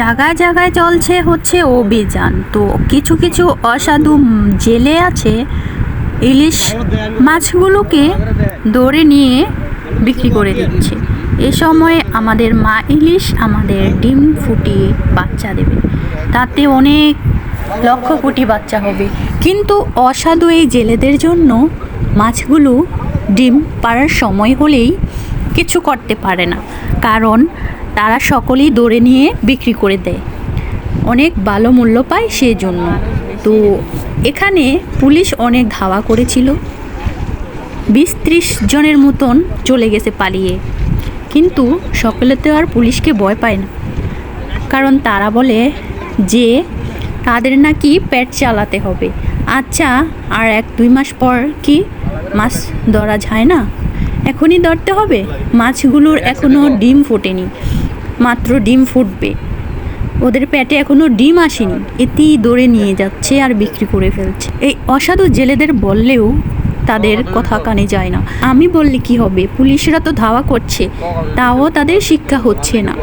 জায়গায় জায়গায় চলছে হচ্ছে অভিযান। তো কিছু কিছু অসাধু জেলে আছে, ইলিশ মাছগুলোকে ধরে নিয়ে বিক্রি করে দিচ্ছে। এ সময় আমাদের মা ইলিশ, আমাদের ডিম ফুটিয়ে বাচ্চা দেবে। তাতে অনেক লক্ষ কোটি বাচ্চা হবে। কিন্তু অসাধু এই জেলেদের জন্য মাছগুলো ডিম পাড়ার সময় হলেই কিছু করতে পারে না। কারণ তারা সকলেই দৌড়ে নিয়ে বিক্রি করে দেয়। অনেক ভালো মূল্য পায় সেই জন্য তো এখানে পুলিশ অনেক ধাওয়া করেছিল। বিশ ত্রিশ জনের মতন চলে গেছে পালিয়ে। কিন্তু সকলে তো আর পুলিশকে ভয় পায় না। কারণ তারা বলে যে, তাদের নাকি পেট চালাতে হবে। আচ্ছা আর এক দুই মাস পর কি মাছ ধরা যায় না? এখনই ধরতে হবে? মাছগুলোর এখনও ডিম ফোটেনি। মাত্র ডিম ফুটবে। ওদের পেটে এখনও ডিম আসেনি। এতেই দৌড়ে নিয়ে যাচ্ছে আর বিক্রি করে ফেলছে। এই অসাধু জেলেদের বললেও তাদের কথা কানে যায় না। আমি বললে কি হবে? পুলিশরা তো ধাওয়া করছে। তাও তাদের শিক্ষা হচ্ছে না।